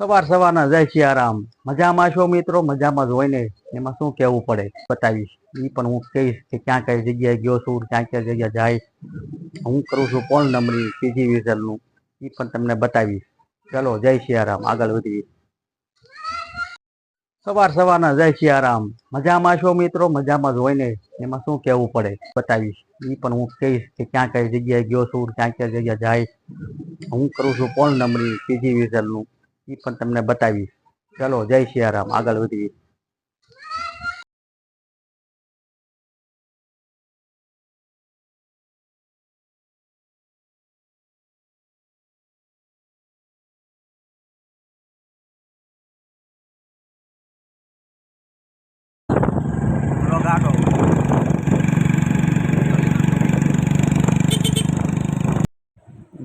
સવાર સવારના જય આરામ. મજામાં છો મિત્રો? મજામાં જ હોય ને એમાં શું કહેવું પડે? બતાવીશ. એ પણ હું કહીશ કે ક્યાં કઈ જગ્યાએ ગયો છું, ક્યાં ક્યાં જગ્યા જાય. હું કરું છું કોણ નંબરી પીજી વિઝલનું એ પણ તમને બતાવીશ. ચલો, જય શ્રી આરામ. આગળ વધીએ. સવાર સવારના જય આરામ. મજામાં છો મિત્રો? મજામાં જ હોય ને એમાં શું કહેવું પડે? બતાવીશ. એ પણ હું કહીશ કે ક્યાં કઈ જગ્યાએ ગયો છું, ક્યાં ક્યાં જગ્યા જાય. હું કરું છું કોણ નંબરી પીજી વિઝલનું એ પણ તમને બતાવીશ. ચલો જય સિયારામ. આગળ વધીએ.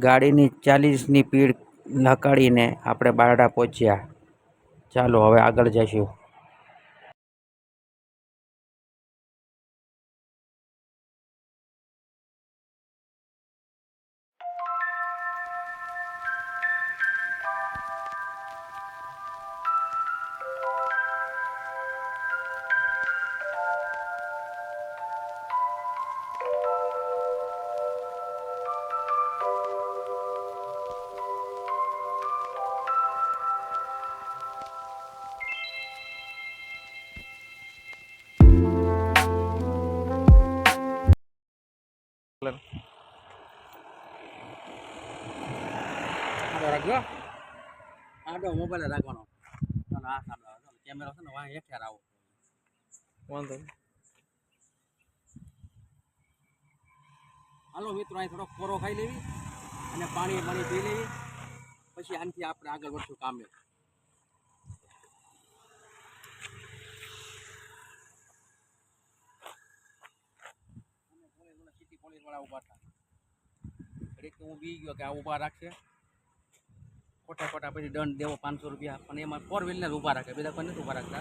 ગાડીની ચાલીસની પીડ લકાડીને આપણે બારડા પહોંચ્યા. ચાલો હવે આગળ જઈશું. આડો રાખજો આડો મોબાઈલ રાખવાનો. આ સામે. કેમેરો છે ને વાહ હેઠે આવો. વાંધો હાલો મિત્રો અહીં થોડોક કોરો ખાઈ લેવી અને પાણી પાણી પી લેવી. પછી આનાથી આપણે આગળ વધશું કામે. સિટી પોલીસવાળા ઊભા હતા ઘડીક હું બી ગયો કે આ ઊભા રાખશે. ખોટા ખોટા પછી દંડ દેવો, પાંચસો રૂપિયા પણ એમાં ફોર વ્હીલને ઊભા રાખે, બીજા કોઈ નથી ઊભા રાખતા.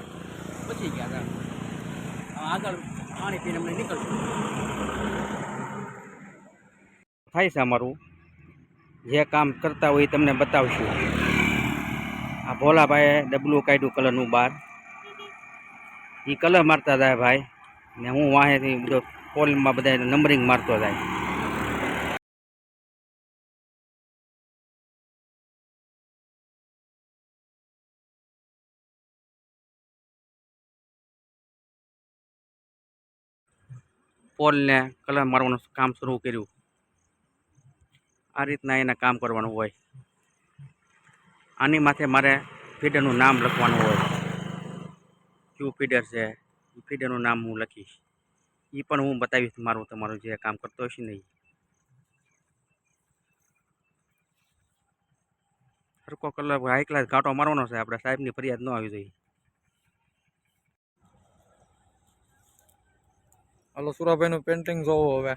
પછી ગયા હતા. આગળ પાણી પીને અમને નીકળશું. થાય છે અમારું. જે કામ કરતા હોય તમને બતાવશું. આ ભોલાભાઈએ ડબલું કાઢ્યું કલરનું બહાર. એ કલર મારતા થાય ભાઈ. ને હું વાહેથી બધો પોલમાં બધા નંબરિંગ મારતો જાય. પોલને કલર મારવાનું કામ શરૂ કર્યું. આ રીતના એને કામ કરવાનું હોય. આની માથે મારે ફીડરનું નામ લખવાનું હોય. કયું ફીડર છે? એ ફીડરનું નામ હું લખીશ. એ પણ હું બતાવીશ મારું તમારું જે કામ કરતો હશે નહીં. હરકો કલર હાઈ ક્લાસ ઘાટો મારવાનો છે. આપણે સાહેબની ફરિયાદ ન આવી જોઈએ. હાલો સુરાભાઈનું પેન્ટિંગ જોવો હવે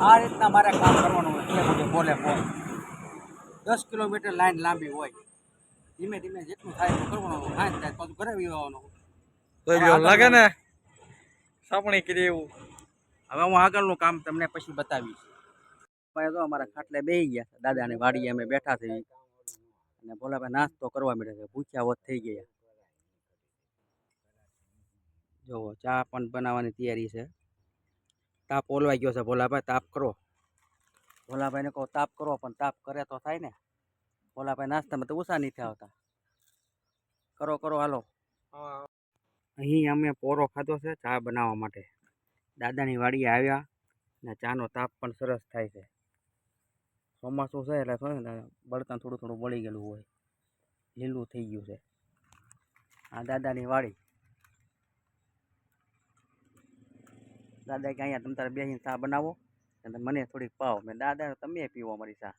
આ રીતના મારે કામ કરવાનું હોય એટલે બધે બોલે ફોન દસ કિલોમીટર લાઈન લાંબી હોય. ધીમે ધીમે જેટલું થાય એટલું કરવાનું થાય થાય તો ઘરે આવી આવવાનું લાગે ને? સાપણી કરી એવું. હવે હું આગળનું કામ તમને પછી બતાવીશ. ભાઈ તો અમારા ખાટલે બેસી ગયા દાદાને વાડીએ અમે બેઠા થઈ અને ભોલાભાઈ નાસ્તો કરવા મળ્યા છે. ભૂખ્યા હોત થઈ ગયા. જુઓ ચા પણ બનાવવાની તૈયારી છે. તાપ ઓલવાઈ ગયો છે. ભોલાભાઈ, તાપ કરો. ભોલાભાઈને કહો, તાપ કરો, પણ તાપ કરે તો થાય ને. ભોલાભાઈ નાસ્તામાં તો ઉષા નથી આવતા કરો કરો, હાલો. અહીં અમે પોરો ખાધો છે ચા બનાવવા માટે. દાદાની વાડીએ આવ્યા ને ચાનો તાપ પણ સરસ થાય છે. ચોમાસું છે એટલે થોડું ને બળતણ થોડું થોડું બળી ગયેલું હોય. લીલું થઈ ગયું છે. આ દાદાની વાડી. દાદા કે અહીંયા તમે તારે બેસીને ચા બનાવો. અને મને થોડીક પાવ. મેં દાદા, તમે પીવો અમારી ચા.